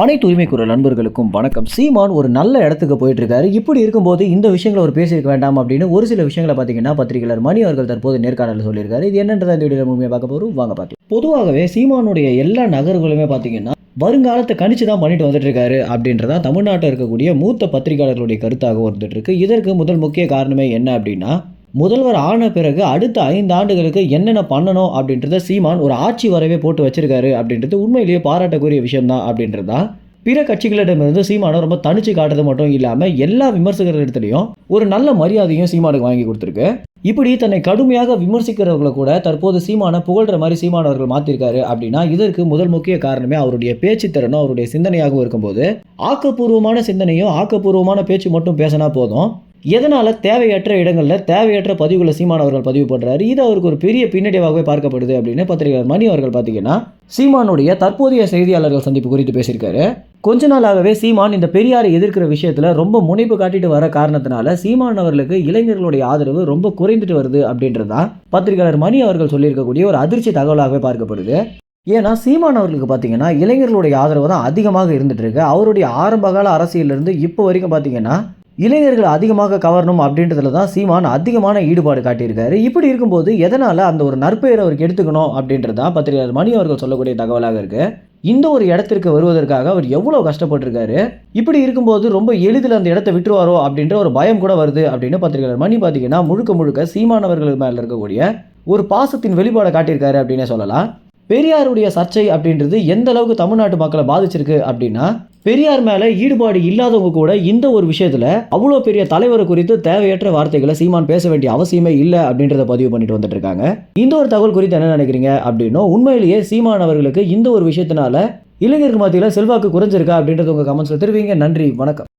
அனைத்து உரிமை குரல் நண்பர்களுக்கும் வணக்கம். சீமான் ஒரு நல்ல இடத்துக்கு போயிட்டு இருக்காரு இப்படி இருக்கும்போது இந்த விஷயங்களை ஒரு பேசியிருக்க வேண்டாம் அப்படின்னு ஒரு சில விஷயங்களை பார்த்தீங்கன்னா பத்திரிகையாளர் மணி அவர்கள் தற்போது நேர்காணலில் சொல்லியிருக்காரு. இது என்னன்றதை இந்த வீடியோ முழுமையாக பார்க்க போகிறோம் வாங்க பார்க்கலாம். பொதுவாகவே சீமானுடைய எல்லா நகர்களுமே பார்த்தீங்கன்னா வருங்காலத்தை கணிச்சு தான் பண்ணிட்டு வந்துட்டு இருக்காரு அப்படின்றதா தமிழ்நாட்டில் இருக்கக்கூடிய மூத்த பத்திரிகையாளர்களுடைய கருத்தாக வந்துட்டு இருக்கு. இதற்கு முதல் முக்கிய காரணமே என்ன அப்படின்னா முதல்வர் ஆன பிறகு அடுத்த ஐந்து ஆண்டுகளுக்கு என்னென்ன பண்ணணும் அப்படின்றத சீமான் ஒரு ஆட்சி வரவே போட்டு வச்சிருக்காரு அப்படின்றது உண்மையிலேயே பாராட்டக்கூடிய விஷயம்தான் அப்படின்றதா? பிற கட்சிகளிடமிருந்து சீமானை ரொம்ப தனிச்சு காட்டுறது மட்டும் இல்லாமல் எல்லா விமர்சகர்கள் இடத்துலையும் ஒரு நல்ல மரியாதையும் சீமானுக்கு வாங்கி கொடுத்துருக்கு. இப்படி தன்னை கடுமையாக விமர்சிக்கிறவர்களை கூட தற்போது சீமானை புகழ்ற மாதிரி சீமானவர்கள் மாற்றிருக்காரு அப்படின்னா இதற்கு முதல் முக்கிய காரணமே அவருடைய பேச்சு திறனும் அவருடைய சிந்தனையாகவும் இருக்கும்போது ஆக்கப்பூர்வமான சிந்தனையும் ஆக்கப்பூர்வமான பேச்சு மட்டும் பேசினா போதும். எதனால் தேவையற்ற இடங்களில் தேவையற்ற பதிவுகளை சீமான் அவர்கள் பதிவு பண்ணுறாரு இது அவருக்கு ஒரு பெரிய பின்னடைவாகவே பார்க்கப்படுது அப்படின்னு பத்திரிகையாளர் மணி அவர்கள் பார்த்தீங்கன்னா சீமானுடைய தற்போதைய செய்தியாளர்கள் சந்திப்பு குறித்து பேசியிருக்காரு. கொஞ்ச நாளாகவே சீமான் இந்த பெரியாரை எதிர்க்கிற விஷயத்தில் ரொம்ப முனைப்பு காட்டிட்டு வர காரணத்தினால சீமான் அவர்களுக்கு இளைஞர்களுடைய ஆதரவு ரொம்ப குறைந்துட்டு வருது அப்படின்றது தான் பத்திரிகையாளர் மணி அவர்கள் சொல்லியிருக்கக்கூடிய ஒரு அதிர்ச்சி தகவலாகவே பார்க்கப்படுது. ஏன்னா சீமான் அவர்களுக்கு பார்த்தீங்கன்னா இளைஞர்களுடைய ஆதரவு தான் அதிகமாக இருந்துட்டு இருக்கு. அவருடைய ஆரம்பகால அரசியலிருந்து இப்போ வரைக்கும் பார்த்தீங்கன்னா இளைஞர்கள் அதிகமாக கவரணும் அப்படின்றதுல தான் சீமான் அதிகமான ஈடுபாடு காட்டியிருக்காரு. இப்படி இருக்கும்போது எதனால் அந்த ஒரு நற்பெயரை அவருக்கு எடுத்துக்கணும் அப்படின்றது தான் பத்திரிகையாளர் மணி அவர்கள் சொல்லக்கூடிய தகவலாக இருக்கு. இந்த ஒரு இடத்திற்கு வருவதற்காக அவர் எவ்வளோ கஷ்டப்பட்டிருக்காரு? இப்படி இருக்கும்போது ரொம்ப எளிதில் அந்த இடத்த விட்டுருவாரோ அப்படின்ற ஒரு பயம் கூட வருது அப்படின்னு பத்திரிகையாளர் மணி பார்த்தீங்கன்னா முழுக்க முழுக்க சீமானவர்கள் மேலே இருக்கக்கூடிய ஒரு பாசத்தின் வெளிப்பாடை காட்டியிருக்காரு அப்படின்னே சொல்லலாம். பெரியாருடைய சர்ச்சை அப்படின்றது எந்த அளவுக்கு தமிழ்நாட்டு மக்களை பாதிச்சிருக்கு அப்படின்னா பெரியார் மேலே ஈடுபாடு இல்லாதவங்க கூட இந்த ஒரு விஷயத்தில் அவ்வளோ பெரிய தலைவரை குறித்து தேவையற்ற வார்த்தைகளை சீமான் பேச வேண்டிய அவசியமே இல்லை அப்படின்றத பதிவு பண்ணிட்டு வந்துட்டு இருக்காங்க. இந்த ஒரு தகவல் குறித்து என்ன நினைக்கிறீங்க அப்படின்னும் உண்மையிலேயே சீமான் அவர்களுக்கு இந்த ஒரு விஷயத்தினால இளைஞர்கள் மத்தியில் செல்வாக்கு குறைஞ்சிருக்கா அப்படின்றது உங்கள் கமெண்ட்ஸில் தெரிவிங்க. நன்றி. வணக்கம்.